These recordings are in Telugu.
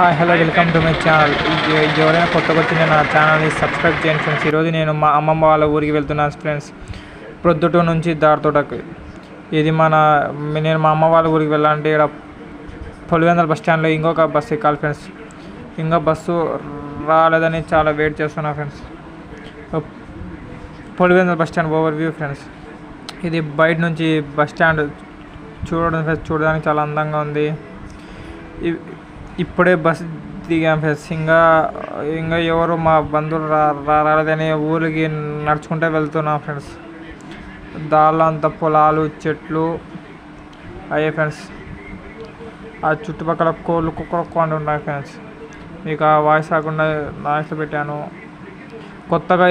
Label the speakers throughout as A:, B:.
A: Hi hello welcome to my channel. ఇది ఎవరైనా కొత్తగా వచ్చిన నా ఛానల్ని సబ్స్క్రైబ్ చేయండి ఫ్రెండ్స్. ఈరోజు నేను మా అమ్మమ్మ వాళ్ళ ఊరికి వెళ్తున్నాను ఫ్రెండ్స్. ప్రొద్దుటూరు నుంచి దారితోటకి ఇది మన నేను మా అమ్మ వాళ్ళ ఊరికి వెళ్ళాలంటే ఇక్కడ పొలివెందల బస్ స్టాండ్లో ఇంకొక బస్సు ఎక్కాలి ఫ్రెండ్స్. ఇంకా బస్సు రాలేదని చాలా వెయిట్ చేస్తున్నా friends. Pulivendula bus stand overview friends. ఇది బయట నుంచి బస్ స్టాండ్ చూడడం ఫ్రెండ్స్ చూడడానికి చాలా అందంగా ఉంది. ఇప్పుడే బస్సు దిగాం ఫ్రెండ్స్. ఇంకా ఇంకా ఎవరు మా బంధువులు రా రాలేదని ఊరికి నడుచుకుంటే వెళ్తున్నాం ఫ్రెండ్స్. దారిలో అంత పొలాలు చెట్లు అయ్యే ఫ్రెండ్స్. ఆ చుట్టుపక్కల కోళ్ళు కుక్కలు ఉన్నాయి ఫ్రెండ్స్. మీకు ఆ వాయిస్ రాకుండా నాయిస్లో పెట్టాను. కొత్తగా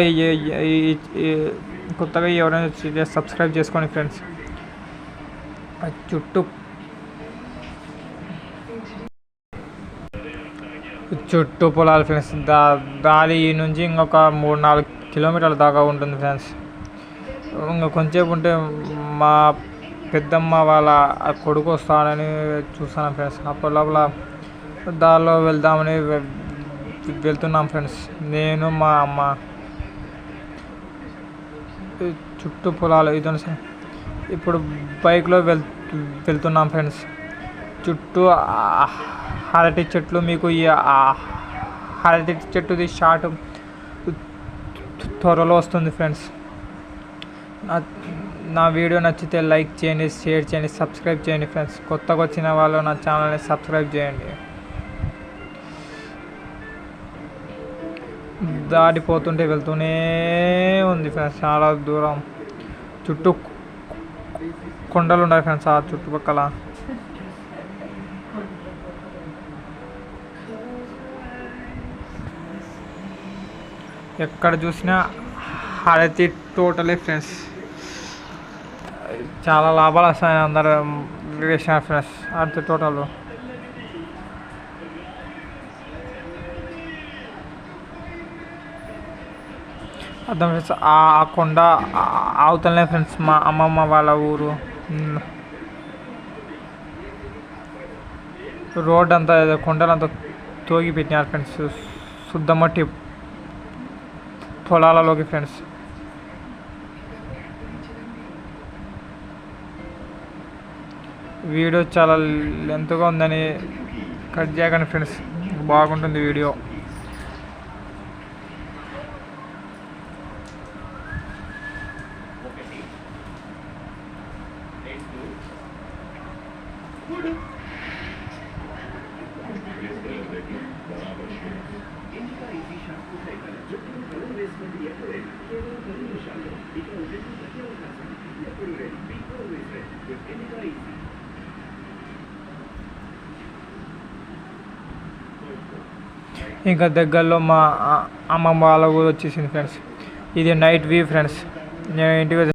A: కొత్తగా ఎవరైనా సబ్స్క్రైబ్ చేసుకోండి ఫ్రెండ్స్. ఆ చుట్టూ చుట్టూ పొలాలు ఫ్రెండ్స్. దా దారి నుంచి ఇంకొక మూడు నాలుగు కిలోమీటర్ల దాకా ఉంటుంది ఫ్రెండ్స్. ఇంకా కొంచెంసేపు ఉంటే మా పెద్దమ్మ వాళ్ళ కొడుకు వస్తాడని చూస్తాను ఫ్రెండ్స్. అప్పటి లోపల దారిలో వెళ్దామని వెళ్తున్నాం ఫ్రెండ్స్. నేను మా అమ్మ. చుట్టూ పొలాలు ఇది సార్. ఇప్పుడు బైక్లో వెళ్ వెళ్తున్నాం ఫ్రెండ్స్. చుట్టూ అరటి చెట్లు మీకు ఈ అరటి చెట్టుది షార్ట్ త్వరలో వస్తుంది ఫ్రెండ్స్. నా నా వీడియో నచ్చితే లైక్ చేయండి షేర్ చేయండి సబ్స్క్రైబ్ చేయండి ఫ్రెండ్స్. కొత్తగా వచ్చిన వాళ్ళు నా ఛానల్ని సబ్స్క్రైబ్ చేయండి. దాటిపోతుంటే వెళ్తూనే ఉంది ఫ్రెండ్స్ చాలా దూరం. చుట్టూ కొండలు ఉన్నాయి ఫ్రెండ్స్ ఆ చుట్టుపక్కల. ఎక్కడ చూసినా అరటి టోటలీ ఫ్రెండ్స్. చాలా లాభాలు వస్తాయి అందరు వేసినారు ఫ్రెండ్స్ అరటి టోటలు. అర్థం ఫ్రెండ్స్ ఆ కొండ అవుతలే ఫ్రెండ్స్ మా అమ్మమ్మ వాళ్ళ ఊరు. రోడ్ అంతా ఏదో కొండలంతా తోగి పెట్టినారు ఫ్రెండ్స్ శుద్ధ మట్టి పొలాలలోకి ఫ్రెండ్స్. వీడియో చాలా లెంత్గా ఉందని కట్ చేయకండి ఫ్రెండ్స్. బాగుంటుంది వీడియో. ఇంకా దగ్గరలో మా అమ్మమ్మ వాళ్ళ ఊరు వచ్చేసింది ఫ్రెండ్స్ ఇది నైట్ వ్యూ ఫ్రెండ్స్ నేను ఇంటికి